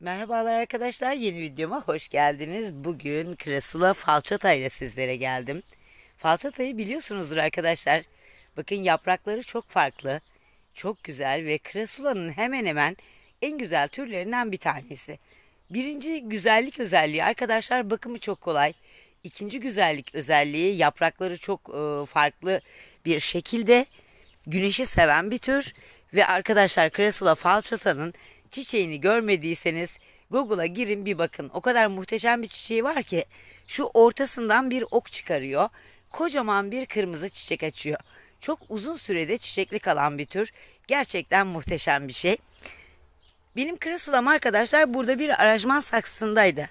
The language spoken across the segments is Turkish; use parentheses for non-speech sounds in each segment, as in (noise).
Merhabalar arkadaşlar yeni videoma hoş geldiniz. Bugün Kresula falçata ile sizlere geldim. Falçatayı biliyorsunuzdur arkadaşlar. Bakın yaprakları çok farklı, çok güzel ve Kresula'nın hemen hemen en güzel türlerinden bir tanesi. Birinci güzellik özelliği arkadaşlar bakımı çok kolay. İkinci güzellik özelliği yaprakları çok e, farklı bir şekilde güneşi seven bir tür ve arkadaşlar Cresula falçatanın çiçeğini görmediyseniz Google'a girin bir bakın. O kadar muhteşem bir çiçeği var ki şu ortasından bir ok çıkarıyor. Kocaman bir kırmızı çiçek açıyor. Çok uzun sürede çiçekli kalan bir tür. Gerçekten muhteşem bir şey. Benim Cresulam arkadaşlar burada bir aranjman saksısındaydı.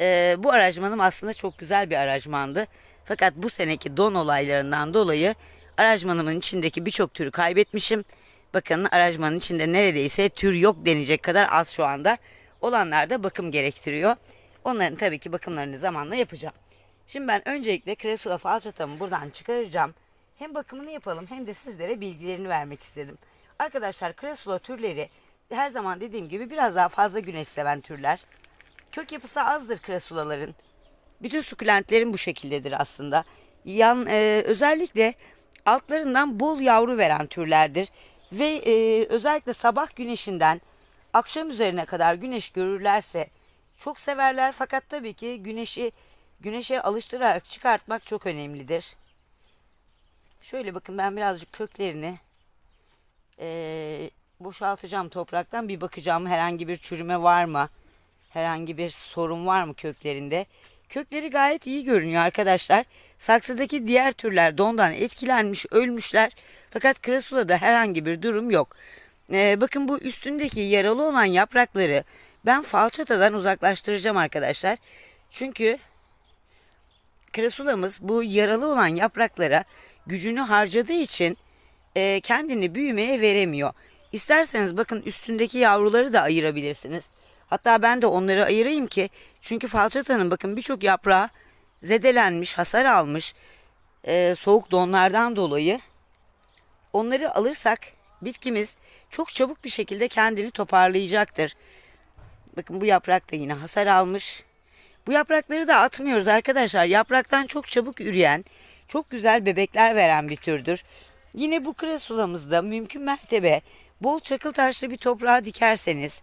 Ee, bu aranjmanım aslında çok güzel bir aranjmandı. Fakat bu seneki don olaylarından dolayı aranjmanımın içindeki birçok türü kaybetmişim. Bakın aranjmanın içinde neredeyse tür yok denecek kadar az şu anda. Olanlar da bakım gerektiriyor. Onların tabii ki bakımlarını zamanla yapacağım. Şimdi ben öncelikle Cresula falçatamı buradan çıkaracağım. Hem bakımını yapalım hem de sizlere bilgilerini vermek istedim. Arkadaşlar Cresula türleri her zaman dediğim gibi biraz daha fazla güneş seven türler. Kök yapısı azdır Cresula'ların. Bütün sukulentlerin bu şekildedir aslında. Yan e, özellikle altlarından bol yavru veren türlerdir ve e, özellikle sabah güneşinden akşam üzerine kadar güneş görürlerse çok severler fakat tabii ki güneşi güneşe alıştırarak çıkartmak çok önemlidir. Şöyle bakın ben birazcık köklerini e, boşaltacağım topraktan bir bakacağım herhangi bir çürüme var mı? Herhangi bir sorun var mı köklerinde? Kökleri gayet iyi görünüyor arkadaşlar. Saksıdaki diğer türler dondan etkilenmiş, ölmüşler. Fakat Krasula'da herhangi bir durum yok. Ee, bakın bu üstündeki yaralı olan yaprakları ben falçatadan uzaklaştıracağım arkadaşlar. Çünkü Krasulamız bu yaralı olan yapraklara gücünü harcadığı için e, kendini büyümeye veremiyor. İsterseniz bakın üstündeki yavruları da ayırabilirsiniz. Hatta ben de onları ayırayım ki çünkü falçatanın bakın birçok yaprağı zedelenmiş, hasar almış e, soğuk donlardan dolayı. Onları alırsak bitkimiz çok çabuk bir şekilde kendini toparlayacaktır. Bakın bu yaprak da yine hasar almış. Bu yaprakları da atmıyoruz arkadaşlar. Yapraktan çok çabuk üreyen, çok güzel bebekler veren bir türdür. Yine bu krasulamızda mümkün mertebe bol çakıl taşlı bir toprağa dikerseniz,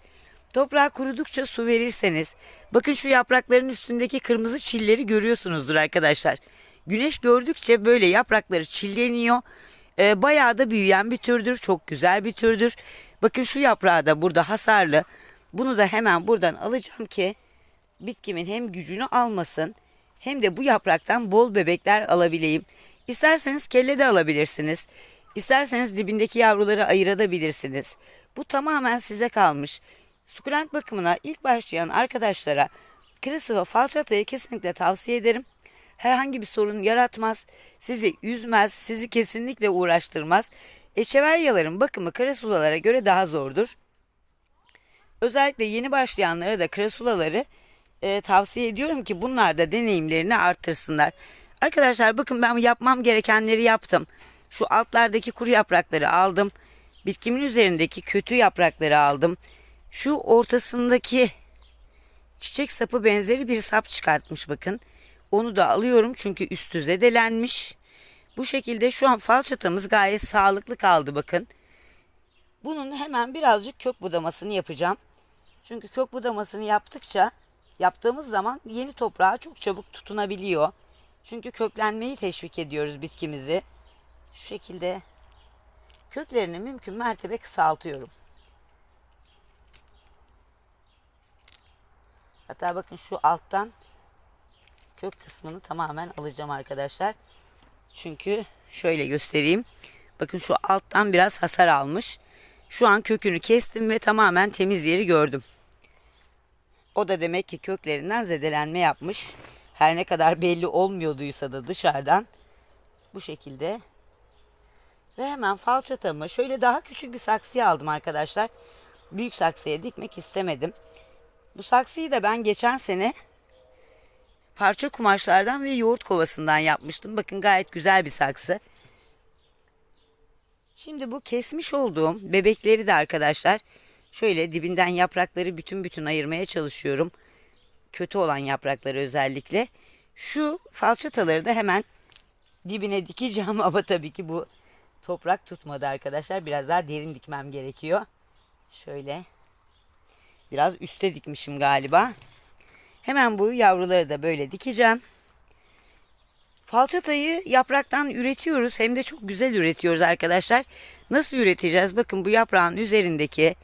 toprağa kurudukça su verirseniz, bakın şu yaprakların üstündeki kırmızı çilleri görüyorsunuzdur arkadaşlar. Güneş gördükçe böyle yaprakları çilleniyor. Ee, bayağı da büyüyen bir türdür. Çok güzel bir türdür. Bakın şu yaprağı da burada hasarlı. Bunu da hemen buradan alacağım ki bitkimin hem gücünü almasın hem de bu yapraktan bol bebekler alabileyim. İsterseniz kelle de alabilirsiniz. İsterseniz dibindeki yavruları ayırabilirsiniz. Bu tamamen size kalmış. Sukulent bakımına ilk başlayan arkadaşlara Cresceva falçatayı kesinlikle tavsiye ederim. Herhangi bir sorun yaratmaz, sizi üzmez, sizi kesinlikle uğraştırmaz. Echeveryaların bakımı Cresulalara göre daha zordur. Özellikle yeni başlayanlara da Cresulaları e, tavsiye ediyorum ki bunlar da deneyimlerini arttırsınlar. Arkadaşlar bakın ben yapmam gerekenleri yaptım. Şu altlardaki kuru yaprakları aldım. Bitkimin üzerindeki kötü yaprakları aldım. Şu ortasındaki çiçek sapı benzeri bir sap çıkartmış bakın. Onu da alıyorum çünkü üstü zedelenmiş. Bu şekilde şu an falçatamız gayet sağlıklı kaldı bakın. Bunun hemen birazcık kök budamasını yapacağım. Çünkü kök budamasını yaptıkça yaptığımız zaman yeni toprağa çok çabuk tutunabiliyor. Çünkü köklenmeyi teşvik ediyoruz bitkimizi. Şu şekilde köklerini mümkün mertebe kısaltıyorum. Hatta bakın şu alttan kök kısmını tamamen alacağım arkadaşlar. Çünkü şöyle göstereyim. Bakın şu alttan biraz hasar almış. Şu an kökünü kestim ve tamamen temiz yeri gördüm. O da demek ki köklerinden zedelenme yapmış. Her ne kadar belli olmuyorduysa da dışarıdan bu şekilde. Ve hemen falçatamı şöyle daha küçük bir saksıya aldım arkadaşlar. Büyük saksıya dikmek istemedim. Bu saksıyı da ben geçen sene parça kumaşlardan ve yoğurt kovasından yapmıştım. Bakın gayet güzel bir saksı. Şimdi bu kesmiş olduğum bebekleri de arkadaşlar Şöyle dibinden yaprakları bütün bütün ayırmaya çalışıyorum. Kötü olan yaprakları özellikle. Şu falçataları da hemen dibine dikeceğim (laughs) ama tabii ki bu toprak tutmadı arkadaşlar. Biraz daha derin dikmem gerekiyor. Şöyle. Biraz üste dikmişim galiba. Hemen bu yavruları da böyle dikeceğim. Falçatayı yapraktan üretiyoruz. Hem de çok güzel üretiyoruz arkadaşlar. Nasıl üreteceğiz? Bakın bu yaprağın üzerindeki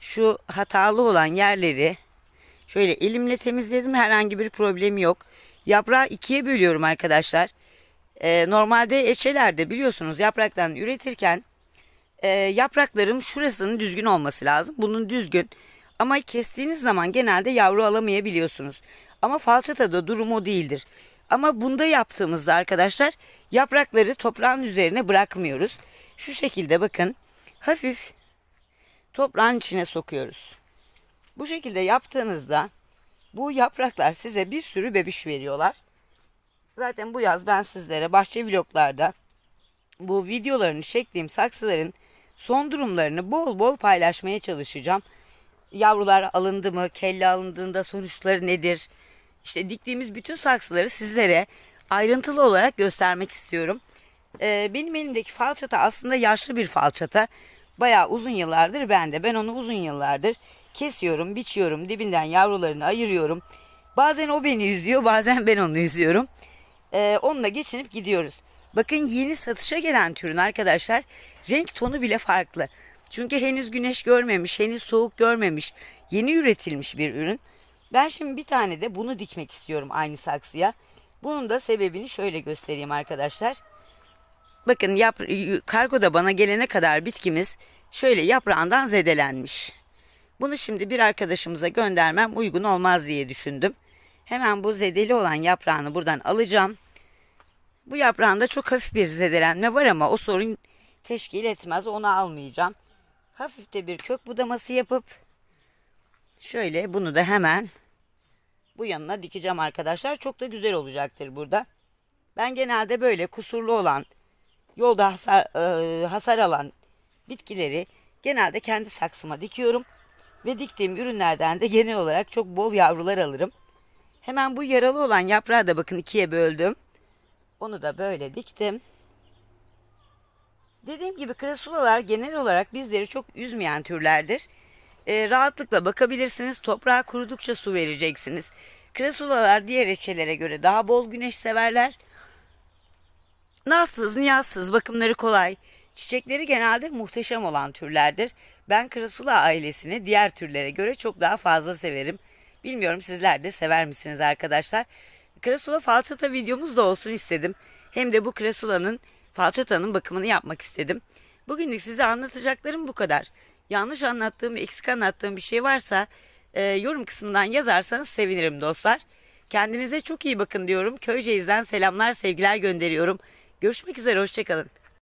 şu hatalı olan yerleri şöyle elimle temizledim. Herhangi bir problemi yok. Yaprağı ikiye bölüyorum arkadaşlar. Ee, normalde eçelerde biliyorsunuz yapraktan üretirken e, yaprakların şurasının düzgün olması lazım. Bunun düzgün. Ama kestiğiniz zaman genelde yavru alamayabiliyorsunuz. Ama falçatada durum o değildir. Ama bunda yaptığımızda arkadaşlar yaprakları toprağın üzerine bırakmıyoruz. Şu şekilde bakın hafif toprağın içine sokuyoruz. Bu şekilde yaptığınızda bu yapraklar size bir sürü bebiş veriyorlar. Zaten bu yaz ben sizlere bahçe vloglarda bu videolarını çektiğim saksıların son durumlarını bol bol paylaşmaya çalışacağım. Yavrular alındı mı, kelle alındığında sonuçları nedir? İşte diktiğimiz bütün saksıları sizlere ayrıntılı olarak göstermek istiyorum. Ee, benim elimdeki falçata aslında yaşlı bir falçata. Bayağı uzun yıllardır bende. Ben onu uzun yıllardır kesiyorum, biçiyorum, dibinden yavrularını ayırıyorum. Bazen o beni üzüyor, bazen ben onu üzüyorum. Ee, onunla geçinip gidiyoruz. Bakın yeni satışa gelen türün arkadaşlar renk tonu bile farklı. Çünkü henüz güneş görmemiş, henüz soğuk görmemiş, yeni üretilmiş bir ürün. Ben şimdi bir tane de bunu dikmek istiyorum aynı saksıya. Bunun da sebebini şöyle göstereyim arkadaşlar. Bakın yap, kargoda bana gelene kadar bitkimiz şöyle yaprağından zedelenmiş. Bunu şimdi bir arkadaşımıza göndermem uygun olmaz diye düşündüm. Hemen bu zedeli olan yaprağını buradan alacağım. Bu yaprağında çok hafif bir zedelenme var ama o sorun teşkil etmez. Onu almayacağım. Hafif de bir kök budaması yapıp şöyle bunu da hemen bu yanına dikeceğim arkadaşlar. Çok da güzel olacaktır burada. Ben genelde böyle kusurlu olan, yolda hasar, e, hasar alan bitkileri genelde kendi saksıma dikiyorum. Ve diktiğim ürünlerden de genel olarak çok bol yavrular alırım. Hemen bu yaralı olan yaprağı da bakın ikiye böldüm. Onu da böyle diktim. Dediğim gibi krasulalar genel olarak bizleri çok üzmeyen türlerdir. Ee, rahatlıkla bakabilirsiniz. Toprağa kurudukça su vereceksiniz. Krasulalar diğer reçelere göre daha bol güneş severler. Nazsız, niyazsız, bakımları kolay. Çiçekleri genelde muhteşem olan türlerdir. Ben krasula ailesini diğer türlere göre çok daha fazla severim. Bilmiyorum sizler de sever misiniz arkadaşlar? Krasula falçata videomuz da olsun istedim. Hem de bu krasulanın falçatanın bakımını yapmak istedim. Bugünlük size anlatacaklarım bu kadar. Yanlış anlattığım, eksik anlattığım bir şey varsa e, yorum kısmından yazarsanız sevinirim dostlar. Kendinize çok iyi bakın diyorum. Köyceğiz'den selamlar, sevgiler gönderiyorum. Görüşmek üzere, hoşçakalın.